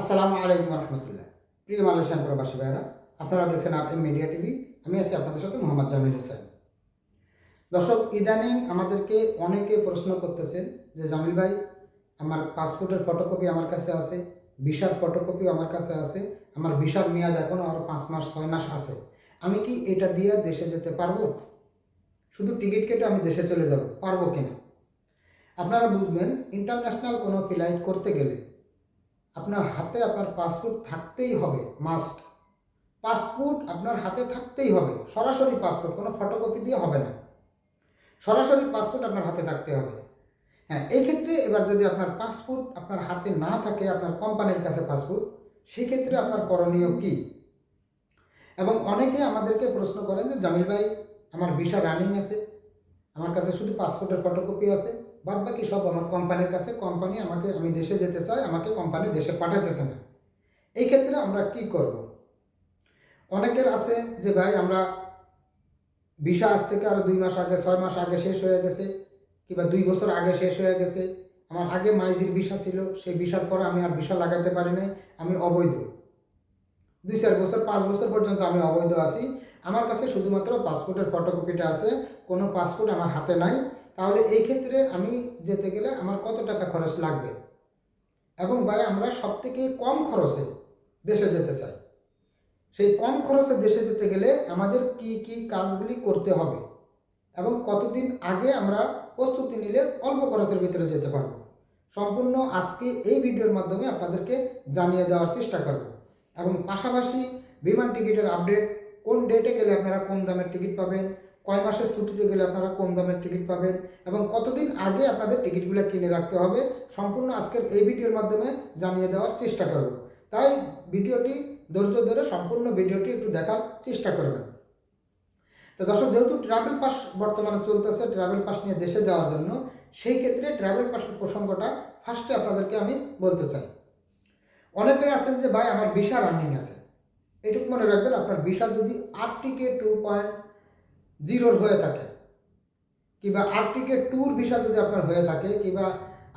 আসসালামু আলাইকুম রহমতুল্লাহ। প্রিয় মালয়েশিয়ান প্রবাসী ভাইরা আপনারা দেখছেন আপ এম মিডিয়া টিভি। আমি আছি আপনাদের সাথে মোহাম্মদ জামিল হোসেন। দর্শক, ইদানিং আমাদেরকে অনেকে প্রশ্ন করতেছেন যে, জামিল ভাই, আমার পাসপোর্টের ফটোকপি আমার কাছে আছে, ভিসার ফটোকপি আমার কাছে আছে, আমার ভিসার মেয়াদ এখনও আরও পাঁচ মাস, ছয় মাস আছে। আমি কি এটা দিয়ে দেশে যেতে পারব? শুধু টিকিট কেটে আমি দেশে চলে যাব, পারব কিনা? আপনারা বুঝবেন, ইন্টারন্যাশনাল কোনো ফ্লাইট করতে গেলে আপনার হাতে আপনার পাসপোর্ট থাকতেই হবে মাস্ট পাসপোর্ট আপনার হাতে থাকতেই হবে, সরাসরি পাসপোর্ট কোনো ফটোকপি দিয়ে হবে না। সরাসরি পাসপোর্ট আপনার হাতে থাকতে হবে। হ্যাঁ এই ক্ষেত্রে এবার যদি আপনার পাসপোর্ট আপনার হাতে না থাকে, আপনার কোম্পানির কাছে পাসপোর্ট সেই ক্ষেত্রে আপনার করণীয় কি? এবং অনেকে আমাদেরকে প্রশ্ন করেন যে, জামিল ভাই, আমার ভিসা রানিং আছে, আমার কাছে শুধু পাসপোর্টের ফটোকপি আছে। বাদ বাকি সব আমার কোম্পানির কাছে, কোম্পানি আমাকে, আমি দেশে যেতে চাই, আমাকে কোম্পানি দেশে পাঠাতেছে না। এই ক্ষেত্রে আমরা কি করব? অনেকের আছে যে, ভাই, আমরা ভিসা আজ থেকে আরও দুই মাস আগে, ছয় মাস আগে শেষ হয়ে গেছে, কিংবা দুই বছর আগে শেষ হয়ে গেছে। আমার আগে মাইজির ভিসা ছিল, সেই ভিসার পরে আমি আর ভিসা লাগাতে পারি নাই, আমি অবৈধ। দুই চার বছর, পাঁচ বছর পর্যন্ত আমি অবৈধ আছি। আমার কাছে শুধুমাত্র পাসপোর্টের ফটোকপিটা আছে, কোনো পাসপোর্ট আমার হাতে নাই। তাহলে এই ক্ষেত্রে আমি যেতে গেলে আমার কত টাকা খরচ লাগবে? এবং ভাই, আমরা সব থেকে কম খরচে দেশে যেতে চাই। সেই কম খরচে দেশে যেতে গেলে আমাদের কি কি কাজগুলি করতে হবে? এবং কতদিন আগে আমরা প্রস্তুতি নিলে অল্প খরচের ভিতরে যেতে পারব? সম্পূর্ণ আজকে এই ভিডিওর মাধ্যমে আপনাদেরকে জানিয়ে দেওয়ার চেষ্টা করব। এবং পাশাপাশি বিমান টিকিটের আপডেট, কোন ডেটে গেলে আপনারা কম দামের টিকিট পাবেন কয় মাসের ছুটিতে গেলে আপনারা কম দামের টিকিট পাবেন এবং কতদিন আগে আপনাদের টিকিটগুলো কিনে রাখতে হবে সম্পূর্ণ আজকের এই ভিডিওর মাধ্যমে জানিয়ে দেওয়ার চেষ্টা করব। তাই ভিডিওটি ধৈর্য ধরে সম্পূর্ণ ভিডিওটি একটু দেখার চেষ্টা করবেন। তো দর্শক, যেহেতু ট্রাভেল পাস বর্তমানে চলতেছে ট্রাভেল পাস নিয়ে দেশে যাওয়ার জন্য, সেই ক্ষেত্রে ট্রাভেল পাসের প্রসঙ্গটা ফার্স্টে আপনাদেরকে আমি বলতে চাই। অনেকেই আছেন যে, ভাই, আমার ভিসা রানিং আছে। এটুকু মনে রাখবেন, আপনার ভিসা যদি আরটিকে টু পয়েন্ট জিরোর হয়ে থাকে। কিংবা আরটিকে টুর ভিসা যদি আপনার হয়ে থাকে, কিংবা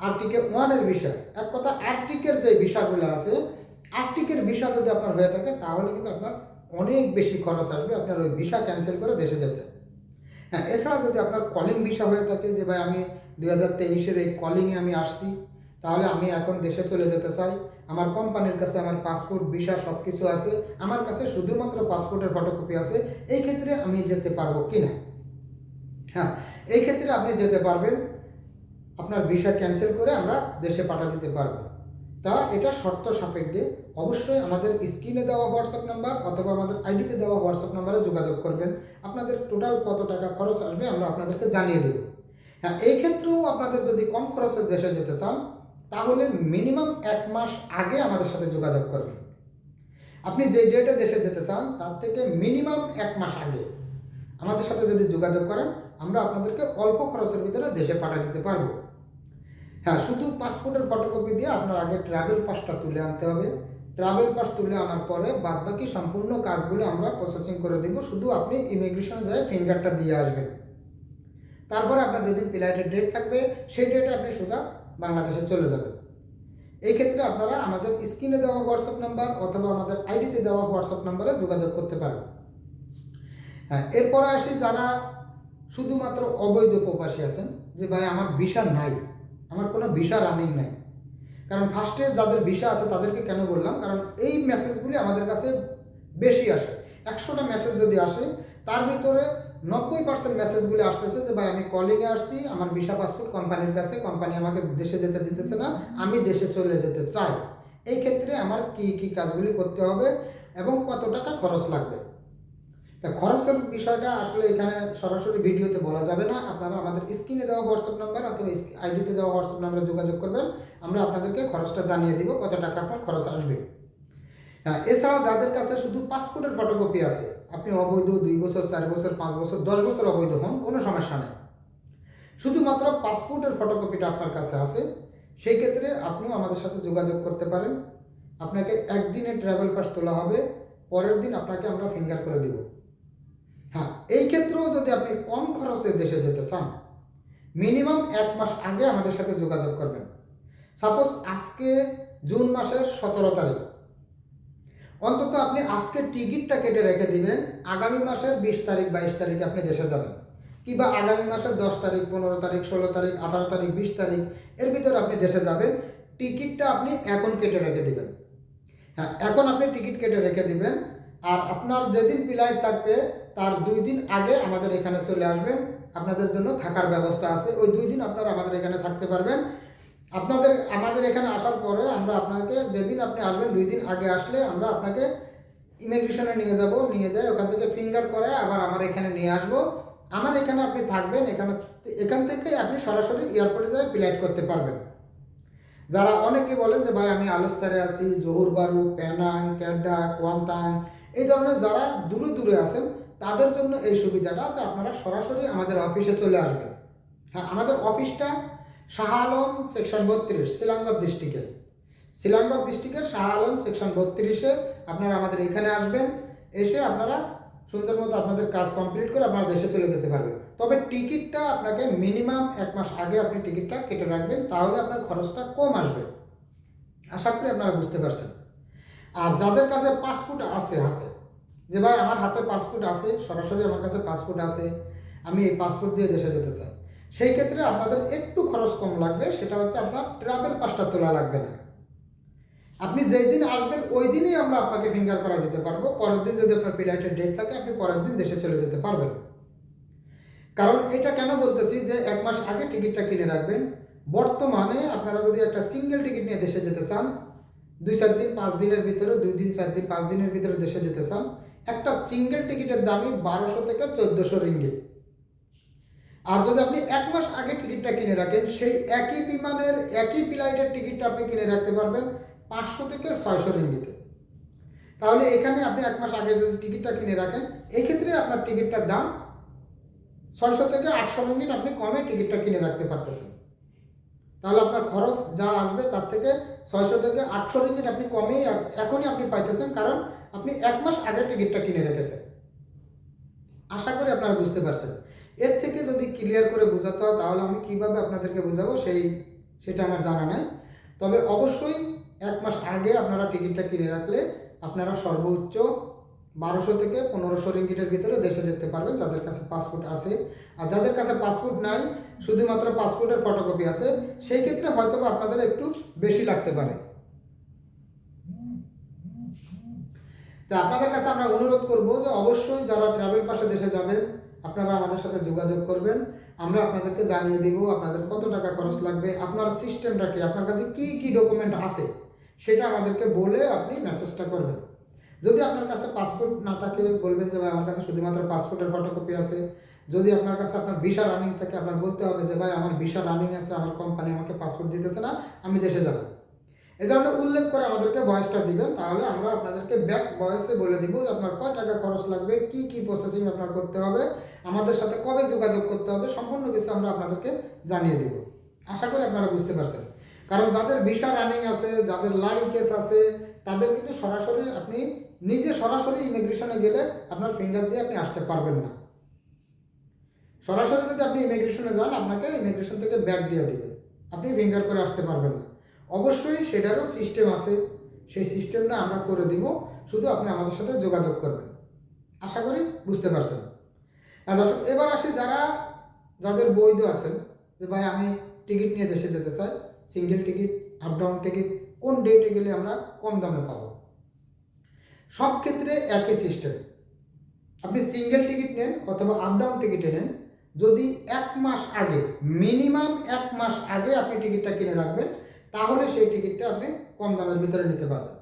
আরটিকে ওয়ানের ভিসা এক কথা আরটিকের যে ভিসাগুলো আছে আর্টিকের ভিসা যদি আপনার হয়ে থাকে, তাহলে কিন্তু আপনার অনেক বেশি খরচ আসবে, আপনার ওই ভিসা ক্যান্সেল করে দেশে যেতে। হ্যাঁ এছাড়া যদি আপনার কলিং ভিসা হয়ে থাকে, যে ভাই আমি দু হাজার তেইশের এই কলিংয়ে আমি আসছি, তাহলে আমি এখন দেশে চলে যেতে চাই। আমার কোম্পানির কাছে আমার পাসপোর্ট ভিসা সব কিছু আছে। আমার কাছে শুধুমাত্র পাসপোর্টের ফটোকপি আছে। এই ক্ষেত্রে আমি যেতে পারব কি না? হ্যাঁ এই ক্ষেত্রে আপনি যেতে পারবেন। আপনার ভিসা ক্যান্সেল করে আমরা দেশে পাঠা দিতে পারব। তা এটা শর্ত সাপেক্ষে অবশ্যই আমাদের স্ক্রিনে দেওয়া হোয়াটসঅ্যাপ নাম্বার অথবা আমাদের আইডিতে দেওয়া হোয়াটসঅ্যাপ নাম্বারে যোগাযোগ করবেন। আপনাদের টোটাল কত টাকা খরচ আসবে আমরা আপনাদেরকে জানিয়ে দেব। হ্যাঁ এই ক্ষেত্রেও আপনাদের যদি কম খরচের দেশে যেতে চান তাহলে মিনিমাম এক মাস আগে আমাদের সাথে যোগাযোগ করবেন। আপনি যে ডেটে দেশে যেতে চান, তার থেকে মিনিমাম এক মাস আগে আমাদের সাথে যদি যোগাযোগ করেন, আমরা আপনাদেরকে অল্প খরচের ভিতরে দেশে পাঠিয়ে দিতে পারব। হ্যাঁ শুধু পাসপোর্টের ফটোকপি দিয়ে আপনার আগে ট্রাভেল পাসটা তুলে আনতে হবে। ট্রাভেল পাস তুলে আনার পরে বাদ বাকি সম্পূর্ণ কাজগুলো আমরা প্রসেসিং করে দিব, শুধু আপনি ইমিগ্রেশনে যায় ফিঙ্গারটা দিয়ে আসবেন। তারপরে আপনার যেদিন ফ্লাইটের ডেট থাকবে, সেই ডেটে আপনি সোজা বাংলাদেশে চলে যাবেন এই ক্ষেত্রে আপনারা আমাদের স্ক্রিনে দেওয়া হোয়াটসঅ্যাপ নাম্বার অথবা আমাদের আইডিতে দেওয়া হোয়াটসঅ্যাপ নাম্বারে যোগাযোগ করতে পারেন। হ্যাঁ এরপরে আসি যারা শুধুমাত্র অবৈধ প্রবাসী আছেন, যে ভাই আমার ভিসা নাই, আমার কোনো ভিসা রানিং নাই। কারণ ফার্স্টে যাদের ভিসা আছে তাদেরকে কেন বললাম? কারণ এই মেসেজগুলি আমাদের কাছে বেশি আসে। একশোটা মেসেজ যদি আসে, তার ভিতরে নব্বই পার্সেন্ট মেসেজগুলি আসতেছে যে, ভাই, আমি কলিংয়ে আসছি, আমার ভিসা পাসপোর্ট কোম্পানির কাছে কোম্পানি আমাকে দেশে যেতে দিতেছে না, আমি দেশে চলে যেতে চাই। এই ক্ষেত্রে আমার কি কি কাজগুলি করতে হবে এবং কত টাকা খরচ লাগবে? তা খরচের বিষয়টা আসলে এখানে সরাসরি ভিডিওতে বলা যাবে না। আপনারা আমাদের স্ক্রিনে দেওয়া হোয়াটসঅ্যাপ নাম্বার অথবা আইডিতে দেওয়া হোয়াটসঅ্যাপ নাম্বারে যোগাযোগ করবেন। আমরা আপনাদেরকে খরচটা জানিয়ে দিব, কত টাকা আপনার খরচ আসবে। হ্যাঁ এছাড়া যাদের কাছে শুধু পাসপোর্টের ফটোকপি আছে আপনি অবৈধ দুই বছর, চার বছর, পাঁচ বছর, দশ বছর অবৈধ হন, কোনো সমস্যা নেই। শুধুমাত্র পাসপোর্টের ফটোকপিটা আপনার কাছে আছে, সেই ক্ষেত্রে আপনিও আমাদের সাথে যোগাযোগ করতে পারেন। আপনাকে একদিনে ট্রাভেল পাস তোলা হবে, পরের দিন আপনাকে আমরা ফিঙ্গার করে দিব। হ্যাঁ এই ক্ষেত্রেও যদি আপনি কম খরচে দেশে যেতে চান, মিনিমাম এক মাস আগে আমাদের সাথে যোগাযোগ করবেন। সাপোজ আজকে জুন মাসের সতেরো তারিখ অন্তত আপনি আজকে টিকিটটা কেটে রেখে দিবেন, আগামী মাসের বিশ তারিখ, বাইশ তারিখে আপনি দেশে যাবেন। কিংবা আগামী মাসের দশ তারিখ, পনেরো তারিখ, ষোলো তারিখ, আঠারো তারিখ, বিশ তারিখ, এর ভিতরে আপনি দেশে যাবেন, টিকিটটা আপনি এখন কেটে রেখে দিবেন। হ্যাঁ এখন আপনি টিকিট কেটে রেখে দিবেন, আর আপনার যেদিন ফ্লাইট থাকবে, তার দুই দিন আগে আমাদের এখানে চলে আসবেন। আপনাদের জন্য থাকার ব্যবস্থা আছে, ওই দুই দিন আপনারা আমাদের এখানে থাকতে পারবেন। আপনাদের, আমাদের এখানে আসার পরে আমরা আপনাকে, যেদিন আপনি আসবেন, দুই দিন আগে আসলে আমরা আপনাকে ইমিগ্রেশনে নিয়ে যাব, নিয়ে যাই, ওখান থেকে ফিঙ্গার করে আবার আমার এখানে নিয়ে আসব। আমার এখানে আপনি থাকবেন, এখানে, এখান থেকে আপনি সরাসরি এয়ারপোর্টে যাই ফ্লাইট করতে পারবেন। যারা অনেকে বলেন যে, ভাই, আমি আলোস্তারে আছি, Johor Bahru Penang Kedah, Kuantan, এই ধরনের যারা দূরে দূরে আছেন, তাদের জন্য এই সুবিধাটা যে আপনারা সরাসরি আমাদের অফিসে চলে আসবেন। হ্যাঁ আমাদের অফিসটা শাহ আলম সেকশন বত্রিশ, শিলাঙ্গত ডিস্ট্রিক্টে শিলাঙ্গত ডিস্ট্রিক্টের শাহ আলম সেকশন বত্রিশে আপনারা আমাদের এখানে আসবেন, এসে আপনারা সুন্দর মতো আপনাদের কাজ কমপ্লিট করে আপনারা দেশে চলে যেতে পারবেন। তবে টিকিটটা আপনাকে মিনিমাম এক মাস আগে আপনি টিকিটটা কেটে রাখবেন, তাহলে আপনার খরচটা কম আসবে। আশা করি আপনারা বুঝতে পারছেন। আর যাদের কাছে পাসপোর্ট আছে হাতে, যে ভাই, আমার হাতে পাসপোর্ট আছে, সরাসরি আমার কাছে পাসপোর্ট আছে, আমি এই পাসপোর্ট দিয়ে দেশে যেতে চাই। সেই ক্ষেত্রে আপনাদের একটু খরচ কম লাগবে, সেটা হচ্ছে আপনার ট্রাভেল পাসটা তোলা লাগবে না। আপনি যেই দিন আসবেন, ওই দিনই আমরা আপনাকে ফিঙ্গার করা দিতে পারব। পরের দিন যদি আপনার ফ্লাইটের ডেট থাকে, আপনি পরের দিন দেশে চলে যেতে পারবেন। কারণ এটা কেন বলতেছি যে এক মাস আগে টিকিটটা কিনে রাখবেন। বর্তমানে আপনারা যদি একটা সিঙ্গেল টিকিট নিয়ে দেশে যেতে চান, দুই চার দিন, পাঁচ দিনের ভিতরে, দুই দিন, চার দিন, পাঁচ দিনের ভিতরে দেশে যেতে চান, একটা সিঙ্গেল টিকিটের দামই বারোশো থেকে চোদ্দোশো রিঙ্গিত। আর যদি আপনি এক মাস আগে টিকিটটা কিনে রাখেন, সেই একই বিমানের একই ফ্লাইটের টিকিটটা আপনি কিনে রাখতে পারবেন পাঁচশো থেকে ছয়শো রিঙ্গিতে। তাহলে এখানে আপনি এক মাস আগে যদি টিকিটটা কিনে রাখেন এই ক্ষেত্রে আপনার টিকিটটার দাম ছয়শো থেকে আটশো রিঙ্গিত আপনি কমে টিকিটটা কিনে রাখতে পারতেছেন। তাহলে আপনার খরচ যা আসবে তার থেকে ছয়শো থেকে আটশো রিঙ্গিত আপনি কমেই এখনই আপনি পাইতেছেন, কারণ আপনি এক মাস আগে টিকিটটা কিনে রেখেছেন। আশা করি আপনারা বুঝতে পারছেন। এর থেকে যদি ক্লিয়ার করে বোঝাতে হয়, তাহলে আমি কীভাবে আপনাদেরকে বোঝাবো সেই, সেটা আমার জানা নাই। তবে অবশ্যই এক মাস আগে আপনারা টিকিটটা কিনে রাখলে আপনারা সর্বোচ্চ বারোশো থেকে পনেরোশো রিঙ্গিটের ভিতরে দেশে যেতে পারবেন, যাদের কাছে পাসপোর্ট আছে। আর যাদের কাছে পাসপোর্ট নাই, শুধুমাত্র পাসপোর্টের ফটোকপি আছে, সেই ক্ষেত্রে হয়তো আপনাদের একটু বেশি লাগতে পারে। তা আপনাদের কাছে আমরা অনুরোধ করব যে অবশ্যই যারা ট্রাভেল পাশে দেশে যাবেন আপনারা আমাদের সাথে যোগাযোগ করবেন। আমরা আপনাদেরকে জানিয়ে দিব আপনাদের কত টাকা খরচ লাগবে, আপনার সিস্টেমটা কি, আপনার কাছে কি কি ডকুমেন্ট আছে, সেটা আমাদেরকে বলে আপনি মেসেজটা করবেন। যদি আপনার কাছে পাসপোর্ট না থাকে, বলবেন যে ভাই আমার কাছে শুধুমাত্র পাসপোর্টের ফটোকপি আছে। যদি আপনার কাছে আপনার ভিসা রানিং থাকে, আপনার বলতে হবে যে ভাই আমার ভিসা রানিং আছে, আমার কোম্পানি আমাকে পাসপোর্ট দিতেছে না, আমি দেশে যাব। এ উল্লেখ করে আমাদেরকে বয়সটা দিবেন, তাহলে আমরা আপনাদেরকে ব্যাক বয়সে বলে দিব যে আপনার কয় টাকা খরচ লাগবে, কি কি প্রসেসিং আপনার করতে হবে, আমাদের সাথে কবে যোগাযোগ করতে হবে, সম্পূর্ণ কিছু আমরা আপনাদেরকে জানিয়ে দেব। আশা করি আপনারা বুঝতে পারছেন। কারণ যাদের ভিসা রানিং আছে, যাদের লাড়ি কেস আছে, তাদের কিন্তু সরাসরি আপনি নিজে সরাসরি ইমিগ্রেশনে গেলে আপনার ফিঙ্গার দিয়ে আপনি আসতে পারবেন না। সরাসরি যদি আপনি ইমিগ্রেশনে যান, আপনাকে ইমিগ্রেশন থেকে ব্যাগ দিয়ে দেবে। আপনি ফিঙ্গার করে আসতে পারবেন না। অবশ্যই সেটারও সিস্টেম আছে। সেই সিস্টেমটা আমরা করে দিব। শুধু আপনি আমাদের সাথে যোগাযোগ করবেন। আশা করি বুঝতে পারছেন। হ্যাঁ দর্শক, এবার আসি যারা, যাদের বৈধ আছেন, যে ভাই আমি টিকিট নিয়ে দেশে যেতে চাই single ticket up down ticket কোন ডেটে গেলে আমরা কম দামে পাবো? সব ক্ষেত্রে একই সিস্টেম আপনি সিঙ্গেল টিকিট নেন অথবা আপ ডাউন টিকিটে নেন, যদি এক মাস আগে মিনিমাম এক মাস আগে আপনি টিকিটটা কিনে রাখবেন তাহলে সেই টিকিটটা আপনি কম দামের ভিতরে নিতে পারবেন।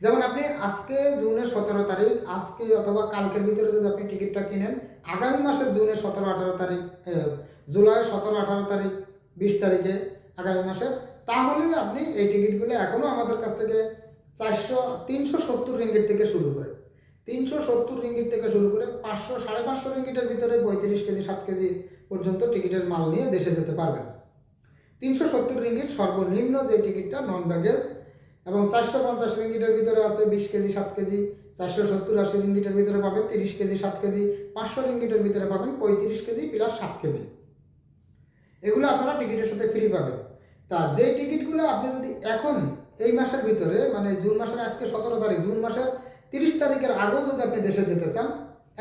যেমন আপনি আজকে জুনের সতেরো তারিখ, আজকে অথবা কালকের ভিতরে যদি আপনি টিকিটটা কিনেন, আগামী মাসের জুনের সতেরো, আঠারো তারিখ জুলাই সতেরো, আঠারো তারিখ, বিশ তারিখে আগামী মাসে, তাহলে আপনি এই টিকিটগুলো এখনও আমাদের কাছ থেকে চারশো, তিনশো সত্তর রিঙ্গিট থেকে শুরু করে, তিনশো সত্তর রিঙ্গিট থেকে শুরু করে পাঁচশো, সাড়ে পাঁচশো রিঙ্গিটের ভিতরে পঁয়ত্রিশ কেজি, সাত কেজি পর্যন্ত টিকিটের মাল নিয়ে দেশে যেতে পারবেন। তিনশো সত্তর রিঙ্গিট সর্বনিম্ন যে টিকিটটা নন ব্যাগেজ এবং চারশো পঞ্চাশ রিঙ্গিটের ভিতরে আছে বিশ কেজি, সাত কেজি, চারশো সত্তর আশি রিঙ্গিটের ভিতরে পাবেন তিরিশ কেজি, সাত কেজি, পাঁচশো রিঙ্গিটের ভিতরে পাবেন পঁয়ত্রিশ কেজি প্লাস সাত কেজি। এগুলো আপনারা টিকিটের সাথে ফ্রি পাবেন। তা যে টিকিটগুলো আপনি যদি এখন এই মাসের ভিতরে মানে জুন মাসের আজকে সতেরো তারিখ, জুন মাসের তিরিশ তারিখের আগেও যদি আপনি দেশে যেতে চান,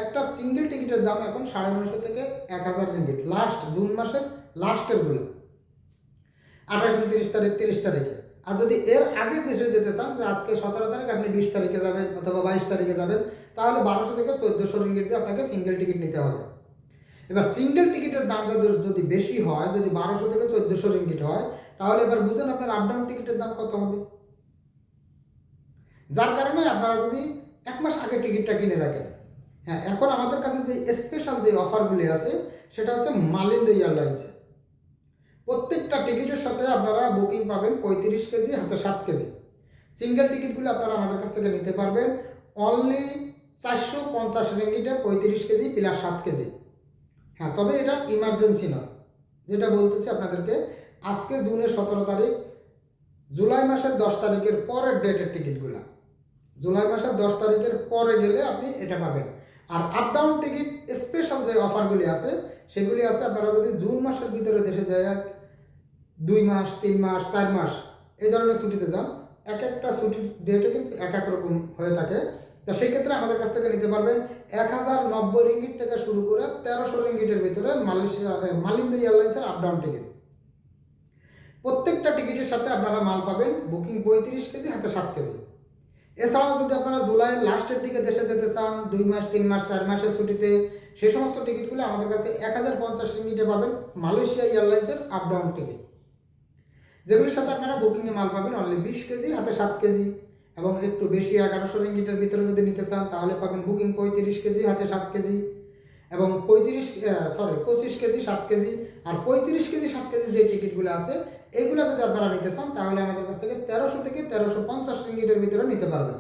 একটা সিঙ্গেল টিকিটের দাম এখন সাড়ে নশো থেকে এক হাজার রিঙ্গিট লাস্ট জুন মাসের লাস্টেরগুলো। আঠাশ উনত্রিশ তারিখ, তিরিশ তারিখে। আর যদি এর আগে দেশে যেতে চান, যে আজকে সতেরো তারিখ, আপনি বিশ তারিখে যাবেন অথবা বাইশ তারিখে যাবেন, তাহলে বারোশো থেকে চোদ্দোশো রিঙ্গিট দিয়ে আপনাকে সিঙ্গেল টিকিট নিতে হবে। এবার সিঙ্গেল টিকিটের দাম যদি বেশি হয়, যদি বারোশো থেকে চোদ্দোশো রিঙ্গিট হয়, তাহলে এবার বুঝুন আপনার আপ ডাউন টিকিটের দাম কত হবে। যার কারণে আপনারা যদি এক মাস আগে টিকিটটা কিনে রাখেন। হ্যাঁ এখন আমাদের কাছে যে স্পেশাল যে অফারগুলি আছে, সেটা হচ্ছে মালিন্দ এয়ারলাইন্স। প্রত্যেকটা টিকিটের সাথে আপনারা বুকিং পাবেন পঁয়ত্রিশ কেজি, হাতে সাত কেজি। সিঙ্গেল টিকিটগুলো আপনারা আমাদের কাছ থেকে নিতে পারবেন। অনলি চারশো পঞ্চাশ রিঙ্গিটে পঁয়ত্রিশ কেজি প্লাস সাত কেজি। হ্যাঁ তবে এটা ইমার্জেন্সি নয়। যেটা বলতেছি আপনাদেরকে, আজকে জুনের সতেরো তারিখ, জুলাই মাসের দশ তারিখের পরের ডেটের টিকিটগুলো। জুলাই মাসের দশ তারিখের পরে গেলে আপনি এটা পাবেন। আর আপ ডাউন টিকিট স্পেশাল যে অফারগুলি আছে, সেগুলি আছে আপনারা যদি জুন মাসের ভিতরে দেশে যায় দুই মাস, তিন মাস, চার মাস, এই ধরনের ছুটিতে যান এক একটা ছুটির ডেটে কিন্তু এক এক রকম হয়ে থাকে। তা সেই ক্ষেত্রে আমাদের কাছ থেকে নিতে পারবেন এক হাজার নব্বই রিঙ্গিট থেকে শুরু করে তেরোশো রিঙ্গিটের ভিতরে মালয়েশিয়া মালিন্দ এয়ারলাইন্সের আপ ডাউন টিকিট প্রত্যেকটা টিকিটের সাথে আপনারা মাল পাবেন বুকিং পঁয়ত্রিশ কেজি, হাতে সাত কেজি। এছাড়াও যদি আপনারা জুলাই লাস্টের দিকে দেশে যেতে চান, দুই মাস, তিন মাস, চার মাসের ছুটিতে সেই সমস্ত টিকিটগুলো আমাদের কাছে এক হাজার পঞ্চাশ রিঙ্গিটে পাবেন মালয়েশিয়া এয়ারলাইন্সের আপ ডাউন টিকিট যেগুলির সাথে আপনারা বুকিংয়ে মাল পাবেন অনলি বিশ কেজি, হাতে সাত কেজি। এবং একটু বেশি, এগারোশো রিঙ্গিটের ভিতরে যদি নিতে চান, তাহলে পাবেন বুকিং পঁয়ত্রিশ কেজি, হাতে সাত কেজি। এবং পঁয়ত্রিশ সরি পঁচিশ কেজি, সাত কেজি। আর পঁয়ত্রিশ কেজি, সাত কেজি যে টিকিটগুলো আছে এইগুলো যদি আপনারা নিতে চান, তাহলে আমাদের কাছ থেকে তেরোশো থেকে তেরোশো পঞ্চাশ রিঙ্গিটের ভিতরে নিতে পারবেন।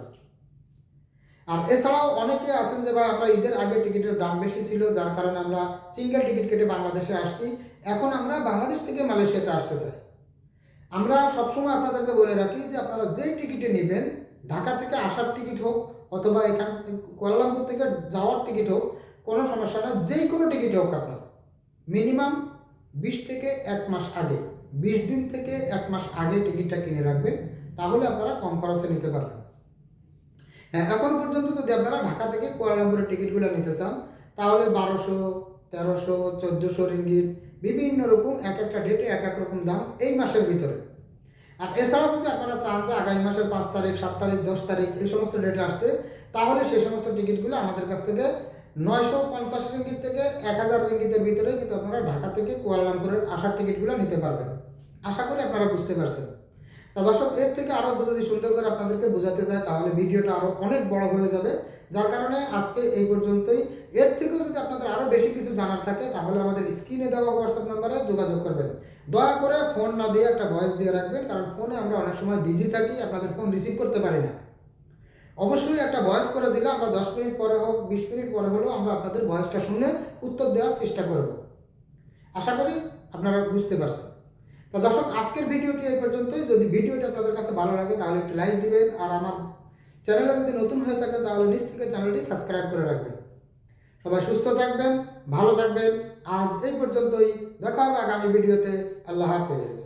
আর এছাড়াও অনেকে আছেন যে ভাই, আমরা ঈদের আগে টিকিটের দাম বেশি ছিল, যার কারণে আমরা সিঙ্গেল টিকিট কেটে বাংলাদেশে আসছি। এখন আমরা বাংলাদেশ থেকে মালয়েশিয়াতে আসতে চাই। আমরা সবসময় আপনাদেরকে বলে রাখি যে আপনারা যেই টিকিটে নেবেন, ঢাকা থেকে আসার টিকিট হোক অথবা এখান কুয়ালালামপুর থেকে যাওয়ার টিকিট হোক, কোনো সমস্যা না, যেই কোনো টিকিট হোক আপনার। মিনিমাম বিশ থেকে এক মাস আগে, বিশ দিন থেকে এক মাস আগে টিকিটটা কিনে রাখবেন, তাহলে আপনারা কম খরচে নিতে পারবেন। হ্যাঁ এখন পর্যন্ত যদি আপনারা ঢাকা থেকে কুয়ালালামপুরের টিকিটগুলো নিতে চান, তাহলে বারোশো, তেরোশো, চোদ্দোশো রিঙ্গিট বিভিন্ন রকম এক একটা ডেটে এক এক রকম দাম এই মাসের ভিতরে। আর এছাড়া যদি আপনারা চান যে আগামী মাসের পাঁচ তারিখ, সাত তারিখ, দশ তারিখ এই সমস্ত ডেটে আসতে, তাহলে সেই সমস্ত টিকিটগুলো আমাদের কাছ থেকে নয়শো পঞ্চাশ রিঙ্গিট থেকে এক হাজার রিঙ্গিতের ভিতরে কিন্তু আপনারা ঢাকা থেকে কুয়ালালামপুরের আসার টিকিটগুলো নিতে পারবেন। আশা করি আপনারা বুঝতে পারছেন। তা দর্শক, এর থেকে আরও যদি সুন্দর করে আপনাদেরকে বোঝাতে চায় তাহলে ভিডিওটা আরও অনেক বড় হয়ে যাবে। যার কারণে আজকে এই পর্যন্তই। এর থেকেও যদি আপনাদের আরও বেশি কিছু জানার থাকে, তাহলে আমাদের স্ক্রিনে দেওয়া হোয়াটসঅ্যাপ নাম্বারে যোগাযোগ করবেন। দয়া করে ফোন না দিয়ে একটা ভয়েস দিয়ে রাখবেন, কারণ ফোনে আমরা অনেক সময় বিজি থাকি, আপনাদের ফোন রিসিভ করতে পারি না। অবশ্যই একটা ভয়েস করে দিলে আমরা দশ মিনিট পরে হোক, বিশ মিনিট পরে হলেও আমরা আপনাদের ভয়েসটা শুনে উত্তর দেওয়ার চেষ্টা করব। আশা করি আপনারা বুঝতে পারছেন। তো দর্শক, আজকের ভিডিওটি এই পর্যন্তই। যদি ভিডিওটি আপনাদের কাছে ভালো লাগে, তাহলে একটি লাইক দিবেন, আর আমার চ্যানেলে যদি নতুন হয়ে থাকে তাহলে নিচ থেকে চ্যানেলটি সাবস্ক্রাইব করে রাখবেন। সবাই সুস্থ থাকবেন, ভালো থাকবেন। আজ এই পর্যন্তই। দেখা হবে আগামী ভিডিওতে। আল্লাহ হাফেজ।